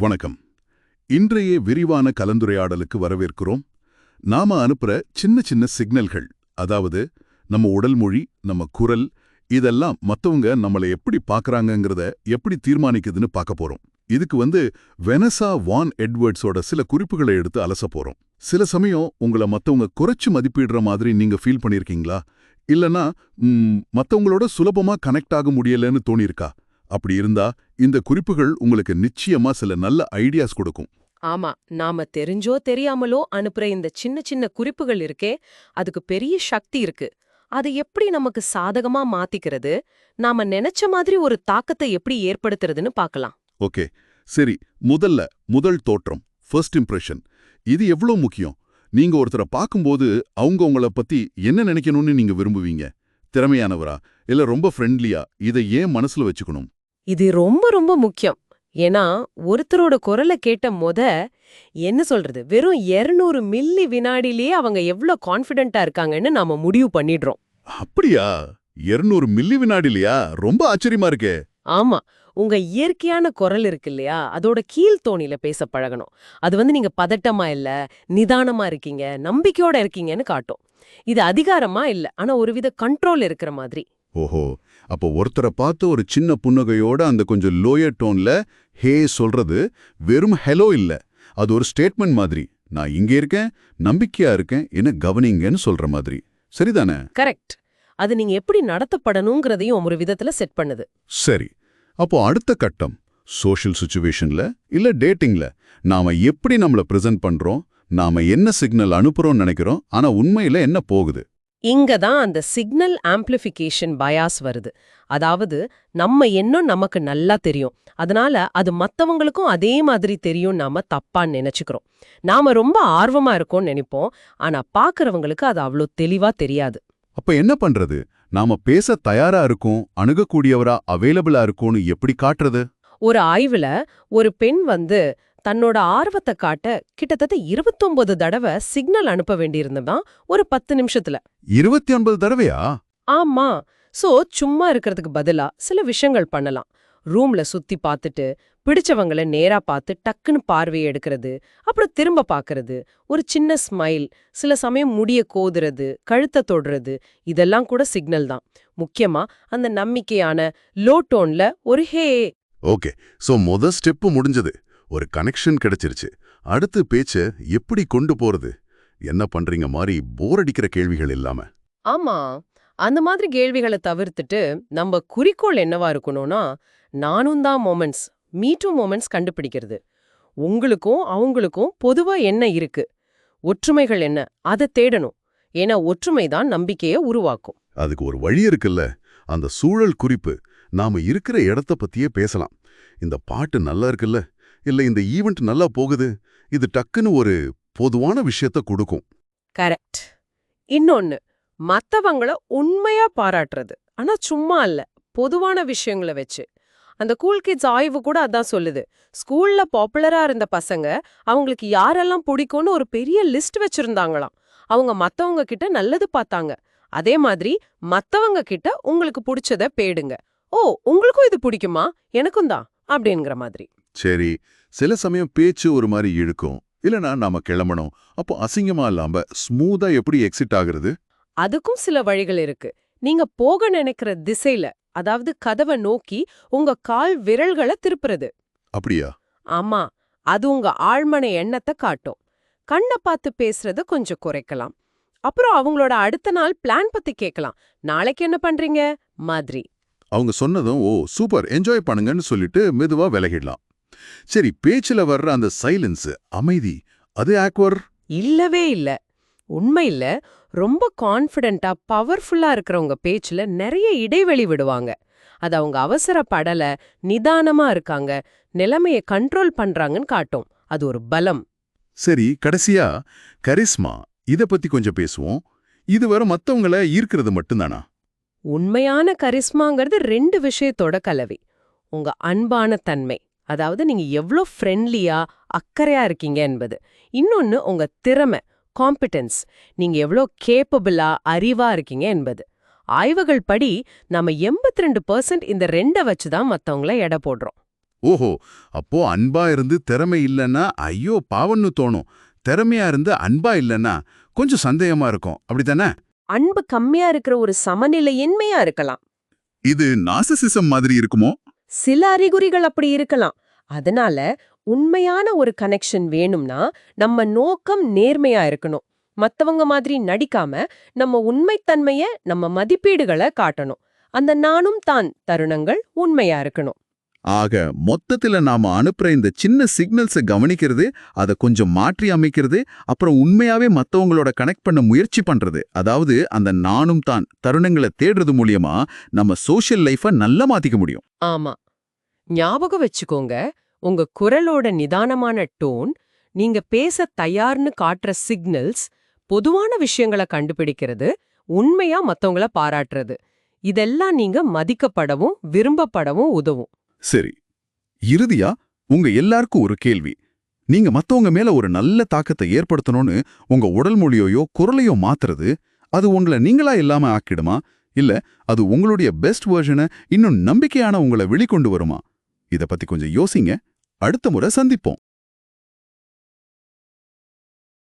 வணக்கம். இன்றைய விரிவான கலந்துரையாடலுக்கு வரவேற்கிறோம். நாம அனுப்புற சின்ன சின்ன சிக்னல்கள் அதாவது நம்ம உடல் மொழி நம்ம குரல் இதெல்லாம் மத்தவங்க நம்மளை எப்படி பார்க்குறாங்கங்கிறத எப்படி தீர்மானிக்குதுன்னு பார்க்க போகிறோம் இதுக்கு வந்து வெனசா வான் எட்வர்ட்ஸோட சில குறிப்புகளை எடுத்து அலச போகிறோம் சில சமயம் உங்களை மத்தவங்க குறைச்சு மதிப்பிடுற மாதிரி நீங்க ஃபீல் பண்ணிருக்கீங்களா? இல்லனா மற்றவங்களோட மத்தவங்களோட சுலபமா கனெக்ட் ஆக முடியலன்னு தோணியிருக்கா? அப்படி இருந்தா இந்த குறிப்புகள் உங்களுக்கு நிச்சயமா சில நல்ல ஐடியாஸ் கொடுக்கும். ஆமா நாம தெரிஞ்சோ தெரியாமலோ அனுப்புற இந்த சின்ன சின்ன குறிப்புகள் இருக்கே அதுக்கு பெரிய சக்தி இருக்கு. அதை எப்படி நமக்கு சாதகமா மாத்திக்கிறது? நாம நினைச்ச மாதிரி ஒரு தாக்கத்தை எப்படி ஏற்படுத்துறதுன்னு பார்க்கலாம். ஓகே சரி முதல்ல முதல் தோற்றம் ஃபர்ஸ்ட் இம்ப்ரெஷன் இது எவ்வளோ முக்கியம்? நீங்க ஒருத்தரை பார்க்கும்போது அவங்க உங்கள பத்தி என்ன நினைக்கணும்னு நீங்க விரும்புவீங்க? திறமையானவரா? இல்ல ரொம்ப ஃப்ரெண்ட்லியா இதை ஏன் மனசுல வச்சுக்கணும்? இது ரொம்ப ரொம்ப முக்கியம். ஏன்னா ஒருத்தரோட குரலை கேட்ட மொத என்ன சொல்றது? வெறும் 200 மில்லி வினாடிலேயே அவங்க எவ்ளோ கான்ஃபிடென்ட்டா இருக்காங்கன்னு நாம முடிவு பண்ணிடுறோம். அப்படியா? 200 மில்லி வினாடிலையா ரொம்ப ஆச்சரியமா இருக்கே. ஆமா. உங்க இயற்கையான குரல் இருக்கு இல்லையா? அதோட கீழ்த்தோணில பேச பழகணும். அது வந்து நீங்க பதட்டமா இல்ல நிதானமா இருக்கீங்க நம்பிக்கையோட இருக்கீங்கன்னு காட்டும். இது அதிகாரமா இல்ல ஆனா ஒருவித கண்ட்ரோல் இருக்கிற மாதிரி. ஓஹோ. அப்போ ஒருத்தரை பார்த்து ஒரு சின்ன புன்னகையோட அந்த கொஞ்சம் லோயர் டோன்ல ஹே சொல்றது வெறும் ஹெலோ இல்ல. அது ஒரு ஸ்டேட்மெண்ட் மாதிரி. நான் இங்க இருக்கேன் நம்பிக்கையா இருக்கேன் என்ன கவனிங்கன்னு சொல்ற மாதிரி. சரிதானே? கரெக்ட் அது நீங்க எப்படி நடத்தப்படணுங்கிறதையும் ஒரு விதத்துல செட் பண்ணுது. சரி. அப்போ அடுத்த கட்டம். சோஷியல் சுச்சுவேஷன்ல இல்ல டேட்டிங்ல நாம எப்படி நம்மள பிரசன்ட் பண்றோம்? நாம என்ன சிக்னல் அனுப்புறோம்னு நினைக்கிறோம்? ஆனா உண்மையில என்ன போகுது? இங்க தான் அந்த சிக்னல் ஆம்ப்ளிஃபிகேஷன் பயாஸ் வருது. அதாவது நம்ம எண்ணம் நமக்கு நல்லா தெரியும். அதனால அது மத்தவங்களுக்கும் அதே மாதிரி தெரியும் நாம தப்பா நினைச்சுக்கிறோம். நாம ரொம்ப ஆர்வமா இருக்கோம்னு நினைப்போம். ஆனா பாக்குறவங்களுக்கு அது அவ்வளோ தெளிவா தெரியாது. அப்ப என்ன பண்றது? நாம பேச தயாரா இருக்கோம் அணுகக்கூடியவரா அவைலபிளா இருக்கோம்னு எப்படி காட்டுறது? ஒரு ஆய்வுல ஒரு பெண் வந்து தன்னோட ஆர்வத்தை காட்ட கிட்டத்தட்ட 29 தடவை சிக்னல் அனுப்ப வேண்டியிருந்ததான் ஒரு பத்து நிமிஷத்துல. இருபத்தி ஒன்பது தடவையா? ஆமா. சோ சும்மா இருக்கிறதுக்கு பதிலா சில விஷயங்கள் பண்ணலாம். ரூம்ல சுத்தி பார்த்துட்டு பிடிச்சவங்கள நேரா பார்த்து டக்குன்னு பார்வையை எடுக்கிறது அப்புறம் திரும்ப பார்க்கறது ஒரு சின்ன ஸ்மைல் சில சமயம் முடிய கோதுறது கழுத்தை தொடுறது இதெல்லாம் கூட சிக்னல் தான். முக்கியமா அந்த நம்பிக்கையான லோ டோன்ல ஒரு ஹே. ஓகே. சோ முத ஸ்டெப்பு முடிஞ்சது. ஒரு கனெக்ஷன் கிடைச்சிருச்சு. அடுத்து பேச்ச எப்படி கொண்டு போறது? என்ன பண்றீங்க மாதிரி போர் அடிக்கிற கேள்விகள் இல்லாம. ஆமா. அந்த மாதிரி கேள்விகளை தவிர்த்துட்டு நம்ம குறிக்கோள் என்னவா இருக்கணும்னா நானும் தான் மொமெண்ட்ஸ் மீட்டு மொமெண்ட்ஸ் கண்டுபிடிக்கிறது. உங்களுக்கும் அவங்களுக்கும் பொதுவா என்ன இருக்கு? ஒற்றுமைகள் என்ன? அதை தேடணும். ஏன்னா ஒற்றுமை தான் நம்பிக்கையை உருவாக்கும். அதுக்கு ஒரு வழி இருக்குல்ல. அந்த சூழல் குறிப்பு. நாம இருக்கிற இடத்த பத்தியே பேசலாம். இந்த பாட்டு நல்லா இருக்குல்ல. இல்ல இந்த ஈவெண்ட் நல்லா போகுது. இது டக்குன்னு ஒரு பொதுவான விஷயத்த கொடுக்கும். கரெக்ட். இன்னொன்னு மத்தவங்கள உண்மையா பாராட்டுறது. ஆனா சும்மா இல்ல. பொதுவான விஷயங்களை வச்சு. அந்த கூல் கிட்ஸ் ஆய்வு கூட அதான் சொல்லுது. ஸ்கூல்ல பாப்புலரா இருந்த பசங்க அவங்களுக்கு யாரெல்லாம் பிடிக்கும்னு ஒரு பெரிய லிஸ்ட் வச்சிருந்தாங்களாம். அவங்க மத்தவங்க கிட்ட நல்லது பார்த்தாங்க. அதே மாதிரி மத்தவங்க கிட்ட உங்களுக்கு பிடிச்சத பேடுங்க. ஓ உங்களுக்கும் இது பிடிக்குமா? எனக்கும் தான். அப்படிங்கிற மாதிரி. சரி சில சமயம் பேச்சு ஒரு மாதிரி இழுக்கும். இல்லனா நாம கிளம்பணும். அப்போ அசிங்கமா இல்லாம ஸ்மூதா எப்படி எக்ஸிட் ஆகுறது? அதுக்கும் சில வழிகள் இருக்கு. நீங்க போக நினைக்கிற திசையில அதாவது கதவை நோக்கி உங்க கால் விரல்களை திருப்புறது. அப்படியா? ஆமா அது உங்க ஆழ்மன எண்ணத்தை காட்டும். கண்ணை பார்த்து பேசுறத கொஞ்சம் குறைக்கலாம். அப்புறம் அவங்களோட அடுத்த நாள் பிளான் பத்தி கேட்கலாம் நாளைக்கு என்ன பண்றீங்க? மாதிரி. அவங்க சொன்னதும் ஓ சூப்பர். என்ஜாய் பண்ணுங்கன்னு சொல்லிட்டு மெதுவா விலகிடலாம். சரி பேச்சுல வர்ற அந்த சைலன்ஸ் அமைதி அது ஆக்வர்? இல்லவே இல்ல. உண்மை இல்ல ரொம்ப கான்ஃபிடென்ட்டா பவர்ஃபுல்லா இருக்கிறவங்க பேச்சுல நிறைய இடைவெளி விடுவாங்க. அது அவங்க அவசரப்படல நிதானமா இருக்காங்க நிலைமைய கண்ட்ரோல் பண்றாங்கன்னு காட்டும். அது ஒரு பலம். சரி கடைசியா கரிஸ்மா இத பத்தி கொஞ்சம் பேசுவோம். இது வர மத்தவங்கள ஈர்க்கிறது மட்டும்தானா? உண்மையான கரிஸ்மாங்கிறது ரெண்டு விஷயத்தோட கலவை. உங்க அன்பான தன்மை. அதாவது நீங்க எவ்ளோ ஃப்ரெண்ட்லியா அக்கறையா இருக்கீங்க என்பது. இன்னொன்னு உங்க திறமை காம்பிடன்ஸ் நீங்க எவ்ளோ கேப்பபிளா அறிவா இருக்கீங்க என்பது. ஆய்வுகள் படி நாம 82% இந்த ரெண்ட வச்சு தான் மத்தவங்கள எடை போடுறோம். ஓஹோ! அப்போ அன்பா இருந்து திறமை இல்லைன்னா ஐயோ பாவம்னு தோணும். திறமையா இருந்து அன்பா இல்லைன்னா கொஞ்சம் சந்தேகமா இருக்கும். அப்படித்தானே? அன்பு கம்மியா இருக்கிற ஒரு சமநிலையின்மையா இருக்கலாம். இது நாசசிசம் மாதிரி இருக்குமோ? சில அறிகுறிகள் அப்படி இருக்கலாம். அதனால உண்மையான ஒரு கனெக்ஷன் வேணும்னா நம்ம நோக்கம் நேர்மையா இருக்கணும். மத்தவங்க மாதிரி நடிக்காம நம்ம உண்மைத்தன்மைய நம்ம மதிப்பீடுகளை காட்டணும். அந்த நானும் தான் தருணங்கள் உண்மையா இருக்கணும். ஆக மொத்தத்துல நாம அனுப்புற இந்த சின்ன சிக்னல்ஸை கவனிக்கிறது அதை கொஞ்சம் மாற்றி அமைக்கிறது அப்புறம் உண்மையாவே மத்தவங்களோட கனெக்ட் பண்ண முயற்சி பண்றது. அதாவது அந்த நானும் தான் தருணங்களை தேடுறது மூலியமா நம்ம சோஷியல் லைஃபை நல்லா மாற்றிக்க முடியும். ஆமா. ஞாபகம் வச்சுக்கோங்க உங்க குரலோட நிதானமான டோன் நீங்க பேச தயார்னு காட்டுற சிக்னல்ஸ் பொதுவான விஷயங்களை கண்டுபிடிக்கிறது உண்மையா மத்தவங்கள பாராட்டுறது. இதெல்லாம் நீங்க மதிக்கப்படவும் விரும்பப்படவும் உதவும். சரி இறுதியா உங்க எல்லாருக்கும் ஒரு கேள்வி. நீங்க மத்தவங்க மேல ஒரு நல்ல தாக்கத்தை ஏற்படுத்தணும்னு உங்க உடல் மொழியையோ குரலையோ மாத்துறது அது உங்களை நீங்களா இல்லாம ஆக்கிடுமா? இல்ல அது உங்களுடைய பெஸ்ட் வேர்ஷனை இன்னும் நம்பிக்கையான உங்களை வெளிக்கொண்டு வருமா? இத பத்தி கொஞ்சம் யோசிங்க. அடுத்த முறை சந்திப்போம்.